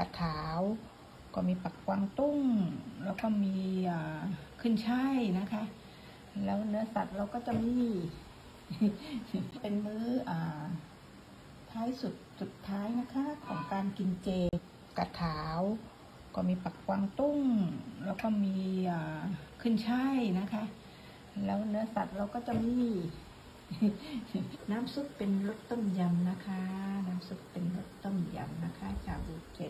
กัดขาว ก็มีปักกวางตุ้ง แล้วก็มีขึ้นช่ายนะคะ แล้วเนื้อสัตว์เราก็จะมี เป็นมื้ออท้ายสุดสุดท้ายนะคะของการกินเจกัดขาว ก็มีปักกวางตุ้ง แล้วก็มีขึ้นช่ายนะคะ แล้วเนื้อสัตว์เราก็จะมี น้ำซุปเป็นรสต้มยำนะคะ น้ำซุปเป็นรสต้มยำนะคะชาบูเจ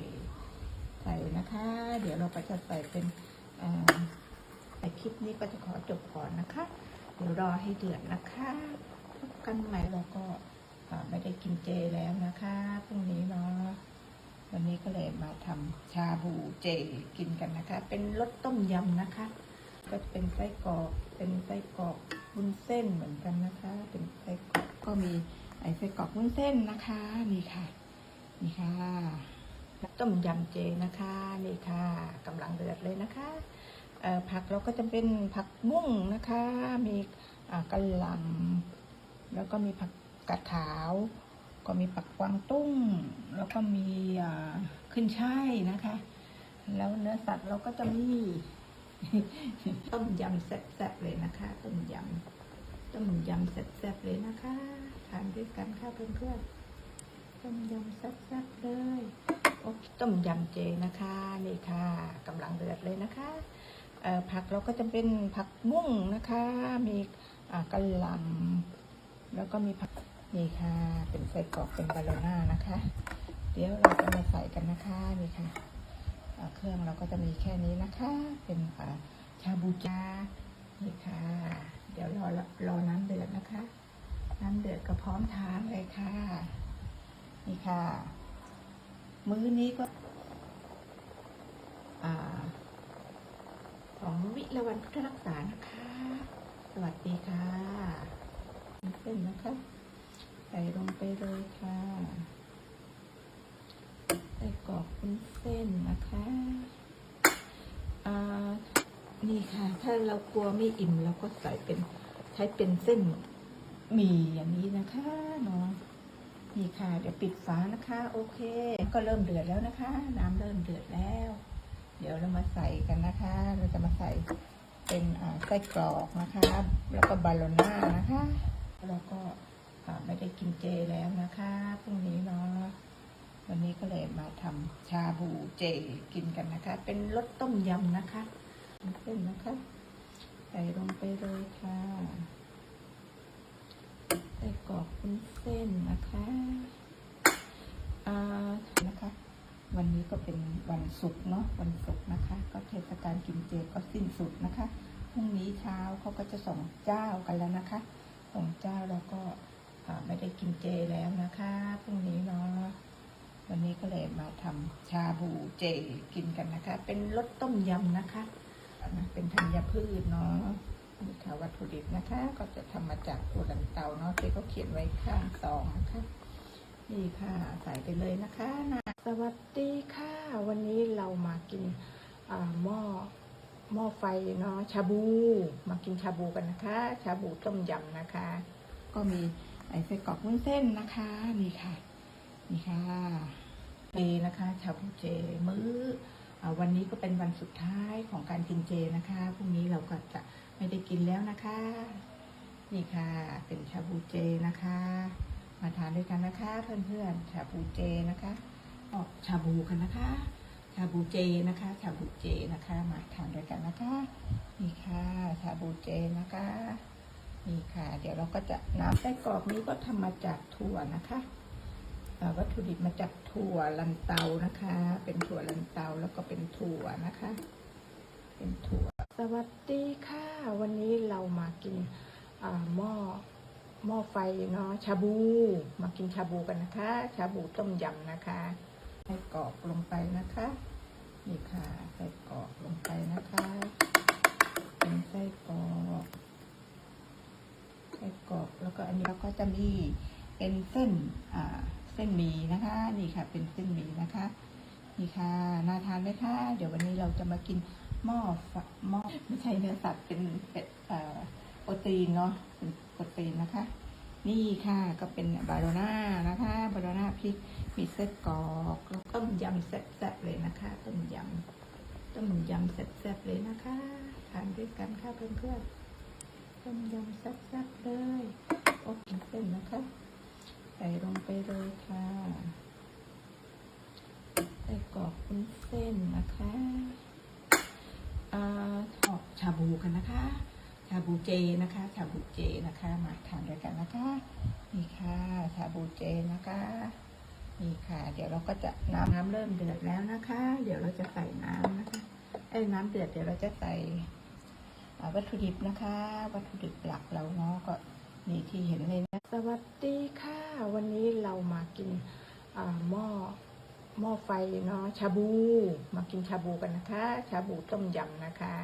ใส่นะคะ เดี๋ยวเราก็จะใส่เป็นเอ่อในคลิปนี้ก็จะขอจบก่อนนะคะ เดี๋ยวรอให้เดือดนะคะพบกันใหม่เราก็ไม่ได้กินเจแล้วนะคะพรุ่งนี้เนาะวันนี้ก็เลยมาทำชาบูเจกินกันนะคะ เป็นรสต้มยำนะคะ ก็เป็นไส้กรอกเป็นไส้กรอก วุ้นเส้นเหมือนกันนะคะ เป็นไส้กรอกก็มีไอไส้กรอกวุ้นเส้นนะคะนี่ค่ะนี่ค่ะต้มยำเจนะคะนี่ค่ะกำลังเดือดเลยนะคะผักเราก็จะเป็นผักบุ้งนะคะ มีกระหล่ำแล้วก็มีผักกาดขาว ก็มีปักกวางตุ้ง แล้วก็มีขึ้นช่ายนะคะ แล้วเนื้อสัตว์เราก็จะมี ต้มยำแซ่บๆเลยนะคะ ต้มยำต้มยำแซ่บๆเลยนะคะทานด้วยกันค่ะเพื่อนๆต้มยำแซ่บๆเลยโอ้ต้มยำเจนะคะนี่ค่ะกำลังเดือดเลยนะคะผักเราก็จะเป็นผักบุ้งนะคะ มีกระหล่ำแล้วก็มีผักนี่ค่ะ เป็นไส้กรอกเป็นบาโลน่านะคะ เดี๋ยวเราจะมาใส่กันนะคะนี่ค่ะ เครื่องเราก็จะมีแค่นี้นะคะ เป็นชาบูจานี่ค่ะ เดี๋ยวรอรอน้ำเดือดนะคะ น้ำเดือดก็พร้อมทานเลยค่ะ นี่ค่ะ มื้อนี้ก็ของวิละวันพุทธรักษานะคะ สวัสดีค่ะเส้นนะคะ ใส่ลงไปเลยค่ะ เป็นเส้นนะคะอ่านี่ค่ะ ถ้าเรากลัวไม่อิ่มเราก็ใส่เป็นใช้เป็นเส้นหมี่อย่างนี้นะคะเนาะนี่ค่ะ เดี๋ยวปิดฝานะคะ โอเค ก็เริ่มเดือดแล้วนะคะ น้ำเริ่มเดือดแล้ว เดี๋ยวเรามาใส่กันนะคะ เราจะมาใส่เป็นไส้กรอกนะคะ แล้วก็บาโลน่านะคะ แล้วก็ไม่ได้กินเจแล้วนะคะพรุ่งนี้เนาะ วันนี้ก็เลยมาทำชาบูเจกินกันนะคะ เป็นรสต้มยำนะคะเส้นนะคะ ใส่ลงไปเลยค่ะไส้กรอกเป็นเส้นนะคะอ่านะคะ วันนี้ก็เป็นวันศุกร์เนาะวันศุกร์นะคะ ก็เทศกาลกินเจก็สิ้นสุดนะคะพรุ่งนี้เช้าเขาก็จะส่งเจ้ากันแล้วนะคะ ส่งเจ้าแล้วก็ไม่ได้กินเจแล้วนะคะพรุ่งนี้เนาะ วันนี้ก็เลยมาทำชาบูเจกินกันนะคะ เป็นรสต้มยำนะคะ เป็นธัญพืชเนาะนี่ค่ะวัตถุดิบนะคะ ก็จะทำมาจากถั่วลันเตาเนาะที่เขาเขียนไว้ข้างซองนะคะนี่ค่ะใส่ไปเลยนะคะนะสวัสดีค่ะ วันนี้เรามากินอ่าหม้อหม้อไฟเนาะชาบู มากินชาบูกันนะคะ ชาบูต้มยำนะคะ ก็มีไอไส้กรอกวุ้นเส้นนะคะ นี่ค่ะ นี่ค่ะ เจนะคะชาบูเจมื้อวันนี้ก็เป็นวันสุดท้ายของการกินเจนะคะพรุ่งนี้เราก็จะไม่ได้กินแล้วนะคะ นี่ค่ะเป็นชาบูเจนะคะ มาทานด้วยกันนะคะ เพื่อนๆชาบูเจนะคะออกชาบูกันนะคะชาบูเจนะคะชาบูเจนะคะ มาทานด้วยกันนะคะนี่ค่ะชาบูเจนะคะนี่ค่ะ เดี๋ยวเราก็จะน้ำไส้กรอกนี้ก็ทำมาจากถั่วนะคะ วัตถุดิบมาจากถั่วลันเตานะคะ เป็นถั่วลันเตาแล้วก็เป็นถั่วนะคะ เป็นถั่ว สวัสดีค่ะ วันนี้เรามากินหม้อหม้อไฟเนาะชาบู มากินชาบูกันนะคะ ชาบูต้มยำนะคะใส่กรอกลงไปนะคะนี่ค่ะใส่กรอกลงไปนะคะเป็นไส้กรอกไส้กรอกแล้วก็อันนี้เราก็จะมีเป็นเส้นอ่า ส้นหมี่นะคะ นี่ค่ะ เป็นเส้นหมี่นะคะ นี่ค่ะน่าทานไหมคะเดี๋ยววันนี้เราจะมากินหม้อหม้อไม่ใช่เนื้อสัตว์เป็นเป็ดโปรตีนเนาะเป็นโปรตีนนะคะ นี่ค่ะก็เป็นบาโรน่านะคะบาโรน่าพริกมีเส้นกรอกแล้วต้มยำแซ่บๆเลยนะคะ ต้มยำต้มยำแซ่บๆเลยนะคะทานด้วยกันค่ะเพื่อนๆต้มยำแซ่บๆเลยโอ้กินเส้นนะคะ ส่ลงไปเลยค่ะใส่กรอกเป็นเส้นนะคะอ่าทอดชาบูกันนะคะ ชาบูเจนะคะ ชาบูเจนะคะ มาทานด้วยกันนะคะ นี่ค่ะ ชาบูเจนะคะนี่ค่ะ เดี๋ยวเราก็จะน้ำน้ำเริ่มเดือดแล้วนะคะ เดี๋ยวเราจะใส่น้ำนะคะไอ้น้ำเดือดเดี๋ยวเราจะใส่วัตถุดิบนะคะ วัตถุดิบหลักเราเนาะก็นี่ที่เห็นเลยนะสวัสดีค่ะ วันนี้เรามากินอ่า หม้อหม้อไฟเนาะชาบู มากินชาบูกันนะคะ ชาบูต้มยำนะคะ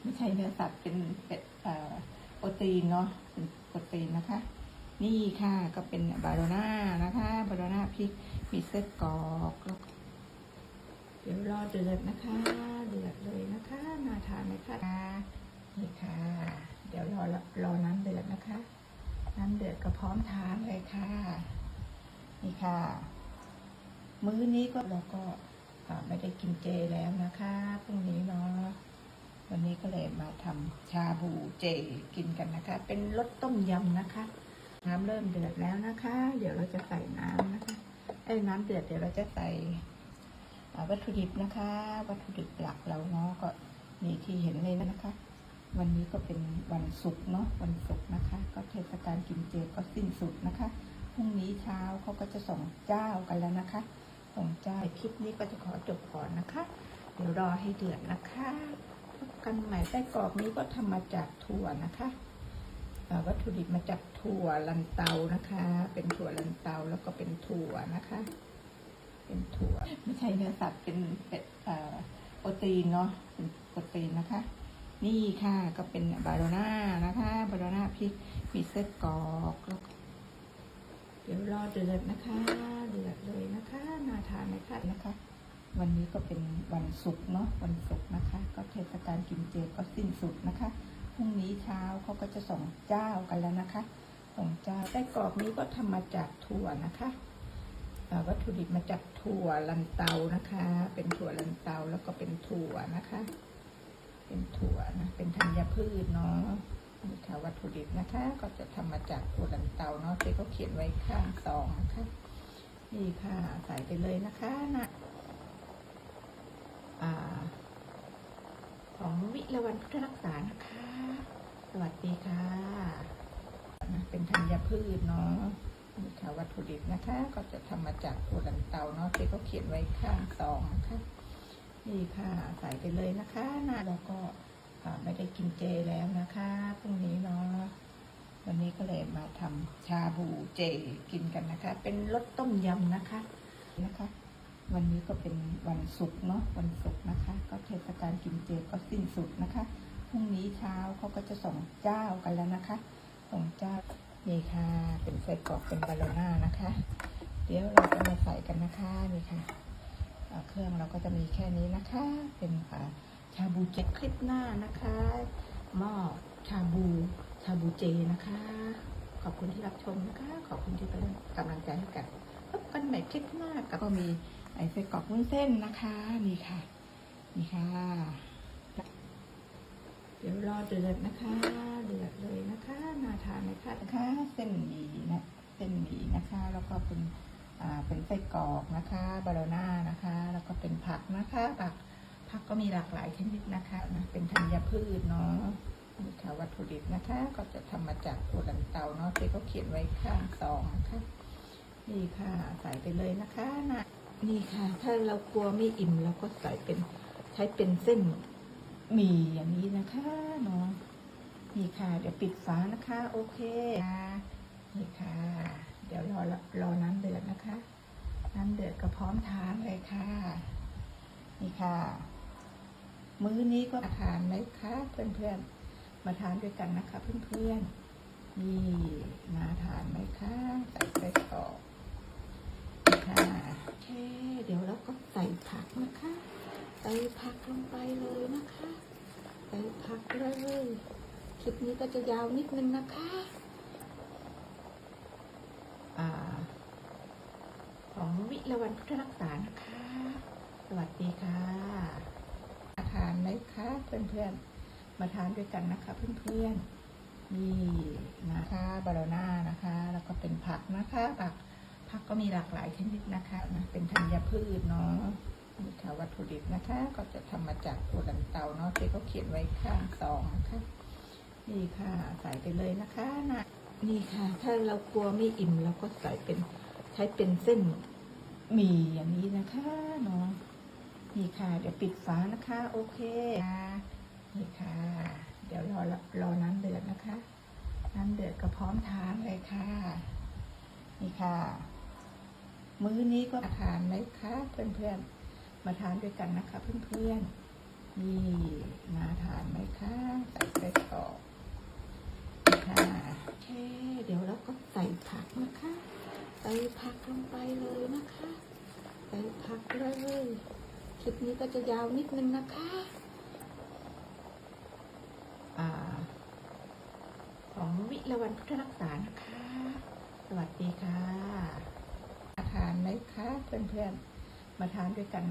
ไม่ใช่เนื้อสัตว์เป็นเป็ดเอ่อโปรตีนเนาะเป็นโปรตีนนะคะ นี่ค่ะก็เป็นบาโรน่านะคะบาโรน่าพริกมีเส้นกรอกแล้วเดี๋ยวรอเดือดนะคะ เดือดเลยนะคะน่าทานไหมคะนี่ค่ะ เดี๋ยวรอรอน้ำเดือดนะคะ น้ำเดือดก็พร้อมทานเลยค่ะ นี่ค่ะ มื้อนี้ก็เราก็ไม่ได้กินเจแล้วนะคะพรุ่งนี้เนาะวันนี้ก็เลยมาทำชาบูเจกินกันนะคะ เป็นรสต้มยำนะคะ น้ำเริ่มเดือดแล้วนะคะ เดี๋ยวเราจะใส่น้ำนะคะไอ้น้ำเดือดเดี๋ยวเราจะใส่วัตถุดิบนะคะ วัตถุดิบหลักเราเนาะก็นี่ที่เห็นเลยนะคะ วันนี้ก็เป็นวันศุกร์เนาะวันศุกร์นะคะ ก็เทศกาลกินเจก็สิ้นสุดนะคะพรุ่งนี้เช้าเขาก็จะส่งเจ้ากันแล้วนะคะ ส่งเจ้าคลิปนี้ก็จะขอจบก่อนนะคะ เดี๋ยวรอให้เดือดนะคะพบกันใหม่ไส้กรอกนี้ก็ทำมาจากถั่วนะคะวัตถุดิบมาจากถั่วลันเตานะคะ เป็นถั่วลันเตาแล้วก็เป็นถั่วนะคะ เป็นถั่วไม่ใช่เนื้อสัตว์เป็นเป็ดโปรตีนเนาะเป็นโปรตีนนะคะ นี่ค่ะก็เป็นบาโรน่านะคะบาโรน่าพริกมีเส้นกรอกแล้ว เดี๋ยวรอเดือดนะคะ เดือดเลยนะคะ นาทานไหมคะนะคะ วันนี้ก็เป็นวันศุกร์เนาะ วันศุกร์นะคะ ก็เทศกาลกินเจก็สิ้นสุดนะคะ พรุ่งนี้เช้าเขาก็จะส่งเจ้ากันแล้วนะคะส่งเจ้าไส้กรอกนี้ก็ทำมาจากถั่วนะคะวัตถุดิบมาจากถั่วลันเตานะคะ เป็นถั่วลันเตาแล้วก็เป็นถั่วนะคะ เป็นถั่วนะ เป็นธัญพืชเนาะ นี่ค่ะวัตถุดิบนะคะ ก็จะทำมาจากถั่วลันเตาเนาะที่เขาเขียนไว้ข้างซองนะคะนี่ค่ะใส่ไปเลยนะคะนะอ่า ของวิลวันพุทธรักษานะคะ สวัสดีค่ะนะเป็นธัญพืชเนาะนี่ค่ะวัตถุดิบนะคะ ก็จะทำมาจากถั่วลันเตาเนาะที่เขาเขียนไว้ข้างซองนะคะนี่ค่ะใส่ไปเลยนะคะนะแล้วก็ ไม่ได้กินเจแล้วนะคะพรุ่งนี้เนาะวันนี้ก็เลยมาทำชาบูเจกินกันนะคะ เป็นรสต้มยำนะคะนะคะ วันนี้ก็เป็นวันศุกร์เนาะวันศุกร์นะคะ ก็เทศกาลกินเจก็สิ้นสุดนะคะพรุ่งนี้เช้าเขาก็จะส่งเจ้ากันแล้วนะคะ ส่งเจ้านี่ค่ะ เป็นไส้กรอกเป็นบาโลน่านะคะ เดี๋ยวเราจะมาใส่กันนะคะนี่ค่ะเครื่องเราก็จะมีแค่นี้นะคะ เป็นอ่า ชาบูเจคลิปหน้านะคะหม้อชาบูชาบูเจนะคะ ขอบคุณที่รับชมนะคะ ขอบคุณที่เป็นกำลังใจให้กันพบกันใหม่คลิปหน้าก็มีไอ้ไส้กรอกวุ้นเส้นนะคะนี่ค่ะนี่ค่ะ เดี๋ยวรอเดือดนะคะเดือดเลยนะคะนาทานไหมคะนะคะเส้นหมี่นะเส้นหมี่นะคะ แล้วก็เป็นอ่าเป็นไส้กรอกนะคะบาโลน่านะคะ แล้วก็เป็นผักนะคะผัก ผักก็มีหลากหลายชนิดนะคะนะเป็นธัญพืชเนาะนี่ค่ะวัตถุดิบนะคะ ก็จะทำมาจากถั่วลันเตาเนาะที่เขาเขียนไว้ข้างซองนะคะนี่ค่ะ ใส่ไปเลยนะคะนะนี่ค่ะ ถ้าเรากลัวไม่อิ่มเราก็ใส่เป็นใช้เป็นเส้นหมี่อย่างนี้นะคะเนาะนี่ค่ะ เดี๋ยวปิดฝานะคะ โอเคนี่ค่ะ เดี๋ยวรอรอน้ำเดือดนะคะ น้ำเดือดก็พร้อมทานเลยค่ะ นี่ค่ะ มื้อนี้ก็ทานไหมคะเพื่อนๆ มาทานด้วยกันนะคะ เพื่อนๆนี่มาทานไหมคะใส่ไส้กอกค่แค่เดี๋ยวเราก็ใส่ผักนะคะใส่ผักลงไปเลยนะคะใส่ผักเลยคลิปนี้ก็จะยาวนิดนึงนะคะของวิละวันพุทธรักษานะคะ สวัสดีค่ะาทานไหมคะเพื่อนๆ มาทานด้วยกันนะคะ เพื่อนๆนี่นะคะบาโลน่านะคะ แล้วก็เป็นผักนะคะผักผักก็มีหลากหลายชนิดนะคะนะเป็นธัญพืชเนาะนี่ค่ะวัตถุดิบนะคะ ก็จะทำมาจากตัวดันเตาเนาะที่เขาเขียนไว้ข้างซองนะคะนี่ค่ะใส่ไปเลยนะคะนะนี่ค่ะ ถ้าเรากลัวไม่อิ่มเราก็ใส่เป็นใช้เป็นเส้นหมี่อย่างนี้นะคะเนาะ นี่ค่ะ เดี๋ยวปิดฝานะคะ โอเคค่ะนี่ค่ะ เดี๋ยวรอรอน้ำเดือดนะคะ น้ำเดือดก็พร้อมทานเลยค่ะ นี่ค่ะ มื้อนี้ก็ทานไหมคะเพื่อนๆ มาทานด้วยกันนะคะ เพื่อนๆ นี่น่าทานไหมคะใส่ไปต่อค่ะโอเค เดี๋ยวเราก็ใส่ผักนะคะ ใส่ผักลงไปเลยนะคะ ใส่ผักเลย คลิปนี้ก็จะยาวนิดนึงนะคะอ่าของวิละวันพุทธรักษานะคะ สวัสดีค่ะมาทานไหมคะเพื่อนๆ มาทานด้วยกันนะ